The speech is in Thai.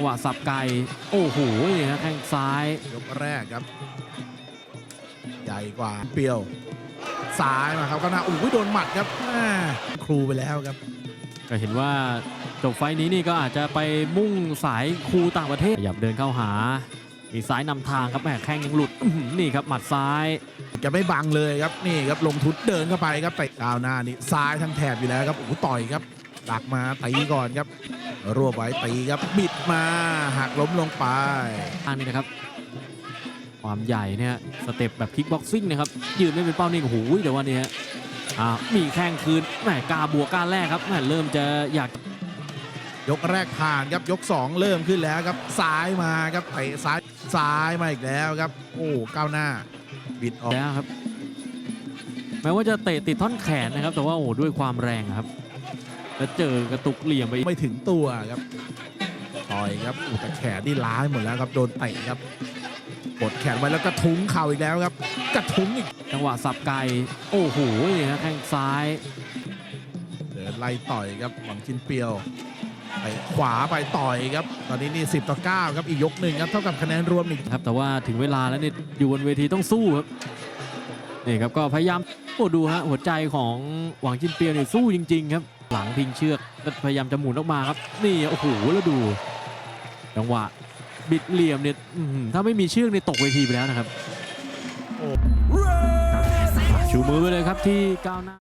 งหวะสับไกลโอ้โหนี่ฮะแข้งซ้าย ยกแรกครับ ใหญ่กว่าเปรียวซ้ายมาครับก็น่าอุ้ยโดนหมัดครับแม่ครูไปแล้วครับ ก็เห็นว่าจบไฟล์นี้นี่ก็อาจจะไปมุ่งสายครูต่างประเทศขยับเดินเข้าหา มีซ้ายนำทางครับแหมแข้งยังหลุดอื้อหือนี่ครับหมัดซ้าย จะไม่บังเลยครับนี่ครับลงทุนเดินเข้าไปครับไปก้าวหน้านี่ซ้ายทั้งแถบอยู่แล้วครับโอ้โหต่อยครับดักมาตีก่อนครับ รวบไว้ตีครับบิดมาหักล้มลงไปทางนี้นะครับ ความใหญ่เนี่ยสเต็ปแบบคิกบ็อกซิ่งนะครับยืนไม่เป็นเป้านิ่งโอ้โหแต่ว่าเนี่ยอ่ามีแข้งคืนแหมกล้าบวกกล้าแรกครับแหมเริ่มจะอยากยกแรกผ่านครับยก 2 เริ่มขึ้นแล้วครับซ้ายมาครับเตะซ้ายซ้ายมาอีกแล้วครับ โอ้ก้าวหน้า บิดออกแล้วครับแม้ว่าจะเตะติดท่อนแขนนะครับ แต่ว่าโอ้โหด้วยความแรงครับ แล้วเจอกระตุกเหลี่ยมไปไม่ถึงตัวครับต่อยครับอู้แต่แขนนี่ล้าไปหมดแล้วครับโดนเตะครับกดแขนไว้แล้วกระทุ้งเข่าอีกแล้วครับ กระทุ้งอีกจังหวะสับไกลโอ้โหนี่ฮะแข้งซ้ายเดินไล่ต่อยครับหวังจินเปียวไปขวาไปต่อยครับ ตอนนี้นี่ 10 ต่อ 9 ครับ อีกยกหนึ่งครับ เท่ากับคะแนนรวมอีกครับ แต่ว่าถึงเวลาแล้วเนี่ยอยู่บนเวทีต้องสู้ครับ นี่ครับก็พยายาม โอ้ดูฮะหัวใจของหวังจินเปียวเนี่ยสู้จริง ๆ ครับ หลังพิงเชือกก็พยายามจะหมุนออกมาครับ นี่โอ้โหแล้วดูจังหวะบิดเหลี่ยมเนี่ยอื้อหือถ้าไม่มีเชือกเนี่ยตกเวทีไปแล้วนะครับชูมือไปเลยครับที่ก้าวหน้า